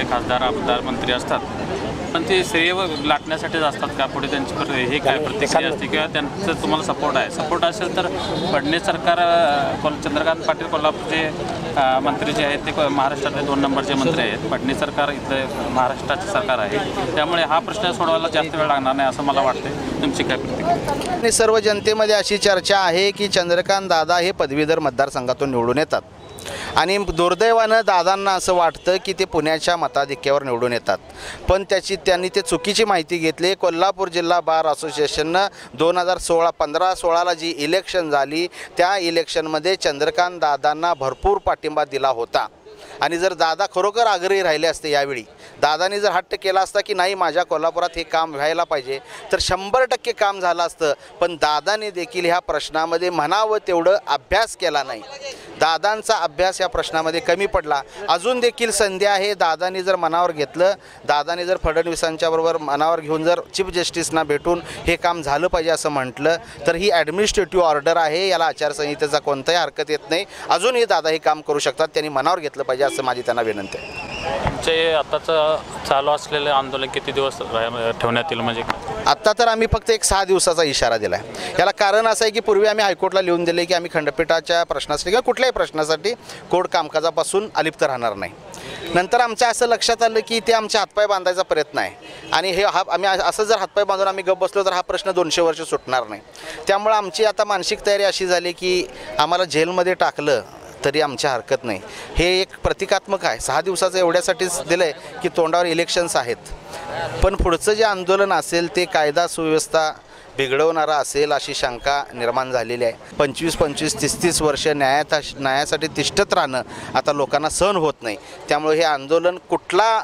आपले खासदार आमदार मंत्री असतात. पण ते श्रेय लाटण्यासाठीच असतात का? पुढे त्यांची हे काय प्रतिक्रिया असते किंवा त्यांचं तुम्हाला सपोर्ट आहे? सपोर्ट असेल तर फडणवीस सरकार चंद्रकांत पाटील कोल्हापूरचे मंत्री जे आहेत ते महाराष्ट्रातले दोन नंबरचे मंत्री आहेत. फडणवीस सरकार इथं महाराष्ट्राचे सरकार आहे. त्यामुळे हा प्रश्न सोडवायला जास्त वेळ लागणार नाही असं मला वाटतं तुमची काय प्रतिक्रिया? सर्व जनतेमध्ये अशी चर्चा आहे की चंद्रकांत दादा हे पदवीधर मतदारसंघातून निवडून येतात. आणि दुर्दैवानं दादांना असं वाटतं की ते पुण्याच्या मताधिक्यावर निवडून येतात. पण त्याची त्यांनी ते चुकीची माहिती घेतली. कोल्हापूर जिल्हा बार असोसिएशननं दोन हजार सोळा पंधरा सोळाला जी इलेक्शन झाली त्या इलेक्शनमध्ये चंद्रकांत दादांना भरपूर पाठिंबा दिला होता. आणि जर दादा खरोखर आग्रही राहिले असते यावेळी दादानी जर हट्ट केला असता की नाही माझ्या कोल्हापुरात हे काम व्हायला पाहिजे तर शंभर टक्के काम झालं असतं. पण दादाने देखील ह्या प्रश्नामध्ये म्हणावं तेवढं अभ्यास केला नाही. दादांचा अभ्यास या प्रश्नामध्ये कमी पडला. अजून देखील संधी आहे. दादानी जर मनावर घेतलं दादानी जर फडणवीसांच्या बरोबर मनावर घेऊन जर चीफ जस्टिसना भेटून हे काम झालं पाहिजे असं म्हटलं तर ही ॲडमिनिस्ट्रेटिव्ह ऑर्डर आहे. याला आचारसंहितेचा कोणताही हरकत येत नाही. अजूनही दादा हे काम करू शकतात. त्यांनी मनावर घेतलं पाहिजे असं माझी त्यांना विनंती आहे. तुमचे आत्ताचं चालू असलेले आंदोलन किती दिवस ठेवण्यात येईल? म्हणजे आत्ता तर आम्ही फक्त एक सहा दिवसाचा इशारा दिला आहे याला कारण असं आहे की पूर्वी आम्ही हायकोर्टला लिहून दिले की आम्ही खंडपीठाच्या प्रश्नासाठी किंवा कुठल्याही प्रश्नासाठी कोर्ट कामकाजापासून अलिप्त राहणार नाही. नंतर आमच्या असं लक्षात आलं की ते आमच्या हातपाय बांधायचा प्रयत्न आहे. आणि हे हा आम्ही असं जर हातपाय बांधून आम्ही गप बसलो तर हा प्रश्न दोनशे वर्ष सुटणार नाही. त्यामुळं आमची आता मानसिक तयारी अशी झाली की आम्हाला जेलमध्ये टाकलं तरी आमच्या हरकत नाही. हे एक प्रतिकात्मक आहे. सहा दिवसाचं एवढ्यासाठीच दिलं आहे की तोंडावर इलेक्शन्स आहेत. पण पुढचं जे आंदोलन असेल ते कायदा सुव्यवस्था बिघडवणारा असेल अशी शंका निर्माण झालेली आहे. पंचवीस पंचवीस तीस तीस वर्ष न्यायाता न्यायासाठी तिष्ठत राहणं आता लोकांना सहन होत नाही. त्यामुळे हे आंदोलन कुठला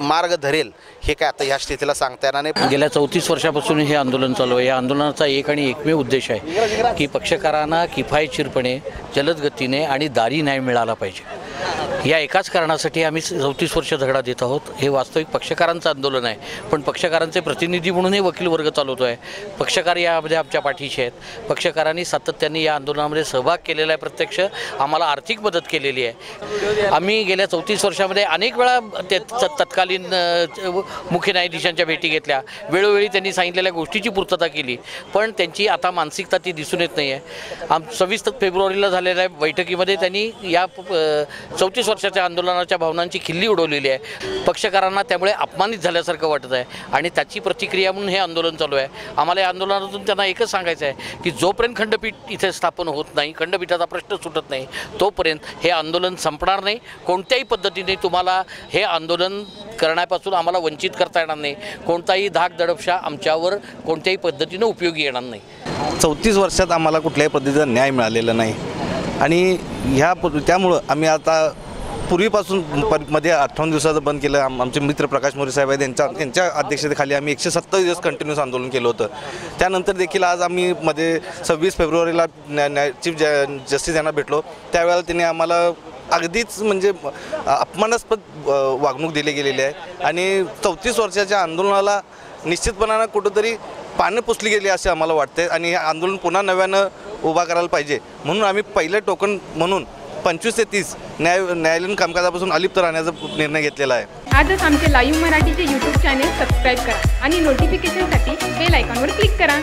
मार्ग धरेल हे काय आता ह्या स्थितीला सांगता येणार नाही. गेल्या चौतीस वर्षापासून हे आंदोलन चालू आहे. या आंदोलनाचा एक आणि एकमेव उद्देश आहे की पक्षकारांना किफायतशीरपणे जलद गतीने आणि दारी न्याय मिळाला पाहिजे. या एकाच कारणासाठी आम्ही चौतीस वर्ष झगडा देत आहोत. हे वास्तविक पक्षकारांचं आंदोलन आहे. पण पक्षकारांचे प्रतिनिधी म्हणून हे वकील वर्ग चालवतो आहे पक्षकार यामध्ये आमच्या पाठीशी आहेत. पक्षकारांनी सातत्याने या आंदोलनामध्ये सहभाग केलेला आहे प्रत्यक्ष. आम्हाला आर्थिक मदत केलेली आहे. आम्ही गेल्या चौतीस वर्षामध्ये अनेक वेळा ते त- तत्कालीन मुख्य न्यायाधीशांच्या भेटी घेतल्या. वेळोवेळी त्यांनी सांगितलेल्या गोष्टीची पूर्तता केली. पण त्यांची आता मानसिकता ती दिसून येत नाही आहे आम सव्वीस फेब्रुवारीला झालेल्या बैठकीमध्ये त्यांनी या चौतीस वर्षाच्या आंदोलनाच्या भावनांची खिल्ली उडवलेली आहे. पक्षकारांना त्यामुळे अपमानित झाल्यासारखं वाटत आहे आणि त्याची प्रतिक्रिया म्हणून हे आंदोलन चालू आहे. आम्हाला या आंदोलनातून त्यांना एकच सांगायचं आहे की जोपर्यंत खंडपीठ इथे स्थापन होत नाही खंडपीठाचा प्रश्न सुटत नाही तोपर्यंत हे आंदोलन संपणार नाही. कोणत्याही पद्धतीने तुम्हाला हे आंदोलन करण्यापासून आम्हाला वंचित करता येणार नाही. कोणताही धाक दडपशा आमच्यावर कोणत्याही पद्धतीनं उपयोगी येणार नाही. चौतीस वर्षात आम्हाला कुठल्याही पद्धतीचा न्याय मिळालेला नाही. आणि ह्या त्यामुळं आम्ही आता पूर्वीपासून प- मध्ये अठ्ठावन्न दिवसाचं बंद केलं. आम आमचे मित्र प्रकाश मोरे साहेब आहेत यांच्या यांच्या अध्यक्षतेखाली आम्ही एकशे सत्तर दिवस कंटिन्यूस आंदोलन केलं होतं. त्यानंतर देखील आज आम्ही मध्ये सव्वीस फेब्रुवारीला न्या न्याय चीफ ज जस्टिस यांना भेटलो. त्यावेळेला त्यांनी आम्हाला अगदीच म्हणजे अपमानास्पद वागणूक दिली गेलेली आहे. आणि चौतीस वर्षाच्या आंदोलनाला निश्चितपणानं कुठंतरी पानं पुसली गेली असे आम्हाला वाटते आणि हे आंदोलन पुन्हा नव्यानं उभा करायला पाहिजे. म्हणून आम्ही पहिलं टोकन म्हणून पंचवीस ते तीस न्याय न्यायालयीन कामकाजापासून अलिप्त राहण्याचा निर्णय घेतलेला आहे. आजच आमचे लाईव्ह मराठीचे यूट्यूब चॅनेल सबस्क्राईब करा आणि नोटिफिकेशनसाठी बेल आयकॉनवर क्लिक करा.